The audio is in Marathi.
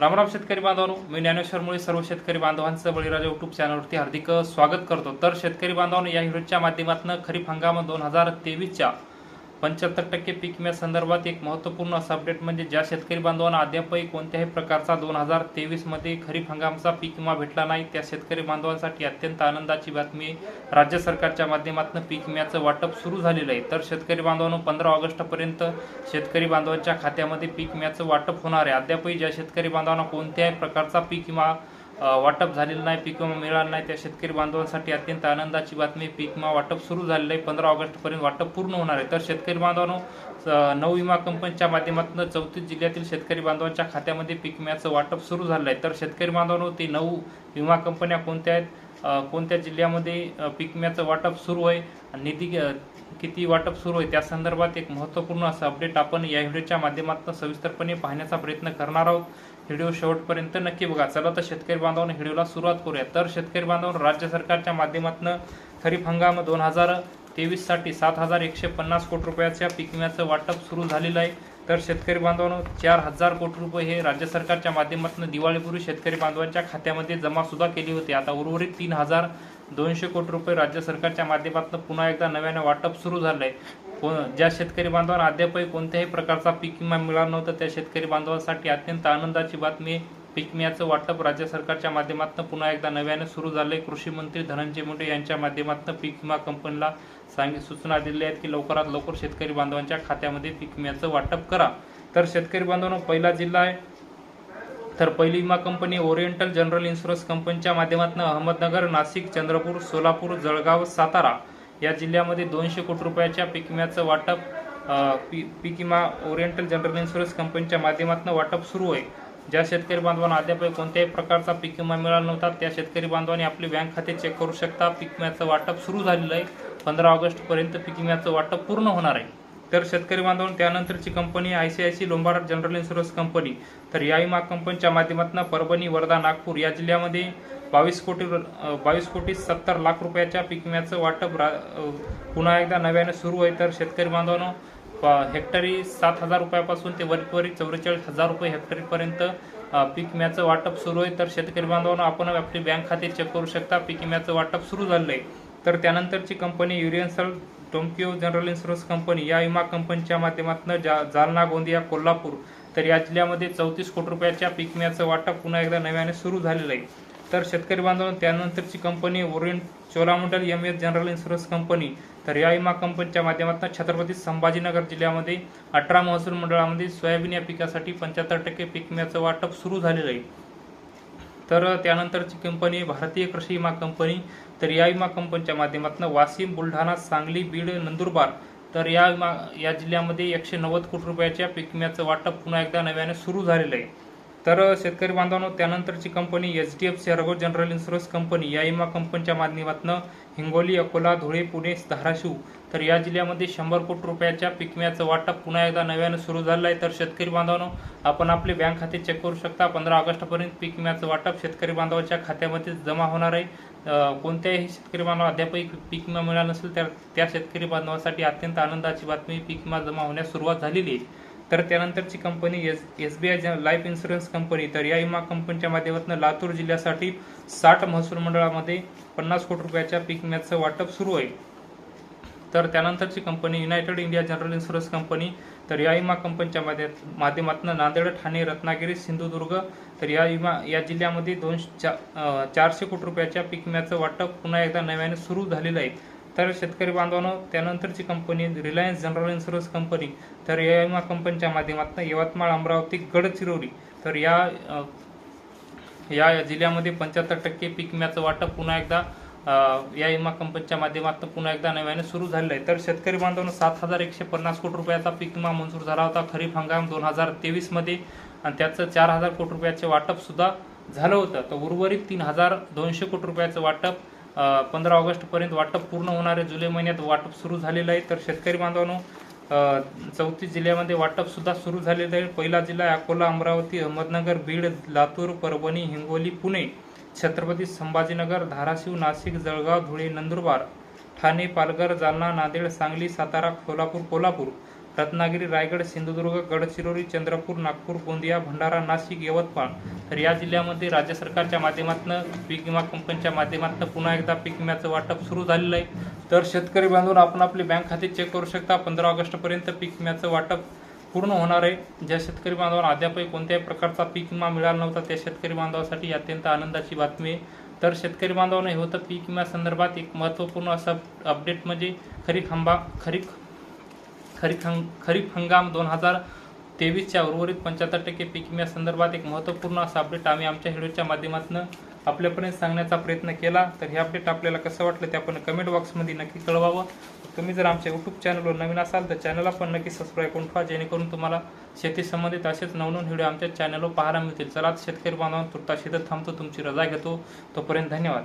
रामराम शेतकरी बांधवांनो मी ज्ञानेश्वरमुळे सर्व शेतकरी बांधवांचं बळीराजा युट्यूब चॅनलवरती हार्दिक स्वागत करतो. तर शेतकरी बांधवांनो या व्हिडिओच्या माध्यमातून खरीप हंगाम दोन हजार तेवीसच्या पंच्याहत्तर टक्के पीक विम्या संदर्भात एक महत्त्वपूर्ण असा अपडेट म्हणजे ज्या शेतकरी बांधवांना अद्यापही कोणत्याही प्रकारचा दोन हजार तेवीसमध्ये खरीप हंगामचा पीक विमा भेटला नाही त्या शेतकरी बांधवांसाठी अत्यंत आनंदाची बातमी राज्य सरकारच्या माध्यमातून पीक विम्याचं वाटप सुरू झालेलं आहे. तर शेतकरी बांधवांनो पंधरा ऑगस्टपर्यंत शेतकरी बांधवांच्या खात्यामध्ये पीक विम्याचं वाटप होणार आहे. अद्यापही ज्या शेतकरी बांधवांना कोणत्याही प्रकारचा पीक विमा वाटप झालेलं नाही पीक विमा मिळाला नाही. त्या शेतकरी बांधवांसाठी अत्यंत आनंदाची बातमी पीक विमा वाटप सुरू झालेलं आहे. पंधरा ऑगस्टपर्यंत वाटप पूर्ण होणार आहे. तर शेतकरी बांधवांनो नऊ विमा कंपनीच्या माध्यमातून चौतीस जिल्ह्यातील शेतकरी बांधवांच्या खात्यामध्ये पीक विम्याचं वाटप सुरू झालं आहे. तर शेतकरी बांधवांनो ते नऊ विमा कंपन्या कोणत्या आहेत? कोणत्या जिल्ह्यामध्ये पीक विम्याचं वाटप सुरू आहे? आणि निधी किती वाटप सुरू आहे? त्या संदर्भात एक महत्त्वपूर्ण असं अपडेट आपण या व्हिडिओच्या माध्यमातून सविस्तरपणे पाहण्याचा प्रयत्न करणार आहोत. व्हिडिओ शेवटपर्यंत नक्की बघा. चला तर शेतकरी बांधवांनो व्हिडिओला सुरुवात करूया. तर शेतकरी बांधवांना राज्य सरकारच्या माध्यमातून खरीप हंगाम दोन हजार तेवीससाठी सात हजार एकशे पन्नास कोटी रुपयाच्या पीक विम्याचं वाटप सुरू झालेलं आहे. तर शेतकरी बांधवांनो चार हजार कोटी रुपये हे राज्य सरकारच्या माध्यमातून दिवाळीपूर्वी शेतकरी बांधवांच्या खात्यामध्ये जमासुद्धा केली होती. आता उर्वरित तीन हजार दोनशे कोटी रुपये राज्य सरकारच्या माध्यमातून पुन्हा एकदा नव्याने वाटप सुरू झालं आहे को ज्या शेतकरी बांधवांना अद्यापही कोणत्याही प्रकारचा पीक विमा मिळाला नव्हता त्या शेतकरी बांधवांसाठी अत्यंत आनंदाची बातमी पीक विम्याचं वाटप राज्य सरकारच्या माध्यमातून पुन्हा एकदा नव्याने सुरू झाले कृषी मंत्री धनंजय मुंडे यांच्या माध्यमातून पीक विमा कंपनीला सांगित सूचना दिल्या आहेत की लवकरात लवकर शेतकरी बांधवांच्या खात्यामध्ये पीक विम्याचं वाटप करा. तर शेतकरी बांधवांनो पहिला जिल्हा आहे. तर पहिली विमा कंपनी ओरिएंटल जनरल इन्शुरन्स कंपनीच्या माध्यमातून अहमदनगर नाशिक चंद्रपूर सोलापूर जळगाव सातारा. या जिल्ह्यामध्ये दोनशे कोटी रुपयाच्या पीक विम्याचं वाटप पी पीक विमा ओरिएंटल जनरल इन्शुरन्स कंपनीच्या माध्यमातून वाटप सुरू आहे. ज्या शेतकरी बांधवांना अद्याप कोणत्याही प्रकारचा पीक विमा मिळाला नव्हता त्या शेतकरी बांधवांनी आपले बँक खाते चेक करू शकता. पीक विम्याचं वाटप सुरू झालेलं आहे. पंधरा ऑगस्टपर्यंत पीक विम्याचं वाटप पूर्ण होणार आहे. तर शेतकरी बांधवांनो त्यानंतरची company I C I C Lombard general insurance company. तर या विमा कंपनीच्या माध्यमातून परभणी वर्धा नागपूर या जिल्ह्यामध्ये बावीस कोटी बावीस कोटी सत्तर लाख रुपयाच्या पीक विम्याचं वाटप रा पुन्हा एकदा नव्याने सुरू आहे तर शेतकरी बांधवांनो प- हेक्टरी सात हजार रुपयापासून ते वरवरी चौवेचाळीस हजार रुपये हेक्टरीपर्यंत पीक विम्याचं वाटप सुरू आहे तर शेतकरी बांधवांनो आपण आपली बँक खाते चेक करू शकता. पीक विम्याचं वाटप सुरू झालं आहे तर त्यानंतरची कंपनी युरियन्सल टोमकिओ जनरल इन्शुरन्स कंपनी या विमा कंपनीच्या माध्यमातून जा जालना गोंदिया कोल्हापूर तर या जिल्ह्यामध्ये चौतीस कोटी रुपयाच्या पीक विम्याचं वाटप पुन्हा एकदा नव्याने सुरू झालेलं आहे. तर शेतकरी बांधवांनो त्यानंतरची company orient Cholamandal M S general insurance company तर या विमा कंपनीच्या माध्यमातून छत्रपती संभाजीनगर जिल्ह्यामध्ये अठरा महसूल मंडळामध्ये सोयाबीन या पिकासाठी पंच्याहत्तर टक्के पीक विम्याचं वाटप सुरू झालेलं आहे. तर त्यानंतरची कंपनी भारतीय कृषी विमा कंपनी तर या विमा कंपनीच्या माध्यमातून वाशिम बुलढाणा सांगली बीड नंदुरबार तर या विमा या जिल्ह्यामध्ये एकशे नव्वद कोटी रुपयाच्या पीक विम्याचं वाटप पुन्हा एकदा नव्याने सुरू झालेलं आहे. तर शेतकरी बांधवांनो त्यानंतरची company H D F C Ergo general insurance company या विमा कंपनीच्या माध्यमातून हिंगोली अकोला धुळे पुणे धाराशिव तर या जिल्ह्यामध्ये शंभर कोटी रुपयाच्या पीक विम्याचं वाटप पुन्हा एकदा नव्यानं सुरू झालं आहे तर शेतकरी बांधवांनो आपण आपले बँक खाते चेक करू शकता. पंधरा ऑगस्टपर्यंत पीक विम्याचं वाटप शेतकरी बांधवाच्या खात्यामध्ये जमा होणार आहे. कोणत्याही शेतकरी बांधव अद्यापही पीक विमा मिळाला नसेल तर त्या शेतकरी बांधवासाठी अत्यंत आनंदाची बातमी पीक विमा जमा होण्यास सुरुवात झालेली आहे. तर त्यानंतरची company S S B I life insurance company तर या विमा कंपनीच्या माध्यमातून लातूर जिल्ह्यासाठी साठ महसूल मंडळामध्ये पन्नास कोटी रुपयाच्या पीक विम्याचं वाटप सुरू आहे. तर त्यानंतरची company United India general insurance company तर या विमा कंपनीच्या माध्य माध्यमातून नांदेड ठाणे रत्नागिरी सिंधुदुर्ग तर या विमा या जिल्ह्यामध्ये दोनशे चा चारशे कोटी रुपयाच्या पीक विम्याचं वाटप पुन्हा एकदा नव्याने सुरू झालेलं आहे. तर शेतकरी बांधवांनो त्यानंतरची company Reliance General Insurance company तर या विमा कंपनीच्या माध्यमातून यवतमाळ अमरावती गडचिरोली तर या या जिल्ह्यामध्ये पंच्याहत्तर टक्के पीक विम्याचं वाटप पुन्हा एकदा या विमा कंपनीच्या माध्यमातून पुन्हा एकदा नव्याने सुरू झालेलं आहे. तर शेतकरी बांधवांनो सात हजार एकशे पन्नास कोटी रुपयाचा पीक विमा मंजूर झाला होता खरीप हंगाम दोन हजार तेवीसमध्ये आणि त्याचं चार हजार कोटी रुपयाचे वाटपसुद्धा झालं होतं. तर उर्वरित तीन हजार दोनशे कोटी रुपयाचं वाटप पंधरा ऑगस्टपर्यंत वाटप पूर्ण होणार आहे. जुलै महिन्यात वाटप सुरू झालेलं आहे. तर शेतकरी बांधवांनो चौतीस जिल्ह्यामध्ये वाटपसुद्धा सुरू झालेलं आहे. पहिला जिल्हा अकोला अमरावती अहमदनगर बीड लातूर परभणी हिंगोली पुणे छत्रपती संभाजीनगर धाराशिव नाशिक जळगाव धुळे नंदुरबार ठाणे पालघर जालना नांदेड सांगली सातारा कोल्हापूर कोल्हापूर रत्नागिरी रायगड सिंधुदुर्ग गडचिरोली चंद्रपूर नागपूर गोंदिया भंडारा नाशिक यवतमाळ तर या जिल्ह्यामध्ये राज्य सरकारच्या माध्यमातून पीक विमा कंपनीच्या माध्यमातून पुन्हा एकदा पीक विम्याचं वाटप सुरू झालेलं आहे. तर शेतकरी बांधून आपण आपले बँक खाते चेक करू शकता. पंधरा ऑगस्टपर्यंत पीक विम्याचं वाटप पूर्ण होणार आहे. ज्या शेतकरी बांधवांना अद्यापही कोणत्याही प्रकारचा पीक विमा मिळाला नव्हता त्या शेतकरी बांधवासाठी अत्यंत आनंदाची बातमी आहे. तर शेतकरी बांधवांना हे होतं पीक विम्या संदर्भात एक महत्त्वपूर्ण असं अपडेट म्हणजे खरीप हंबा खरीप खरीप हंग खरीप हंगाम दोन हजार तेवीसच्या उर्वरित पंच्याहत्तर टक्के पीक विम्या संदर्भात एक महत्त्वपूर्ण असा अपडेट आम्ही आमच्या व्हिडिओच्या माध्यमातून आपल्यापर्यंत सांगण्याचा प्रयत्न केला. तर हे अपडेट आपल्याला कसं वाटलं ते आपण कमेंट बॉक्समध्ये नक्की कळवावं. तुम्ही जर आमच्या यूट्यूब चॅनलवर नवीन असाल तर चॅनलला पण नक्की सबस्क्राईब करून ठेवा जेणेकरून तुम्हाला शेती संबंधित असेच नवनवीन व्हिडिओ आमच्या चॅनलवर पाहायला मिळतील. चला शेतकरी बांधवांना तुर्तास इथं थांबतो तुमची रजा घेतो. तोपर्यंत धन्यवाद.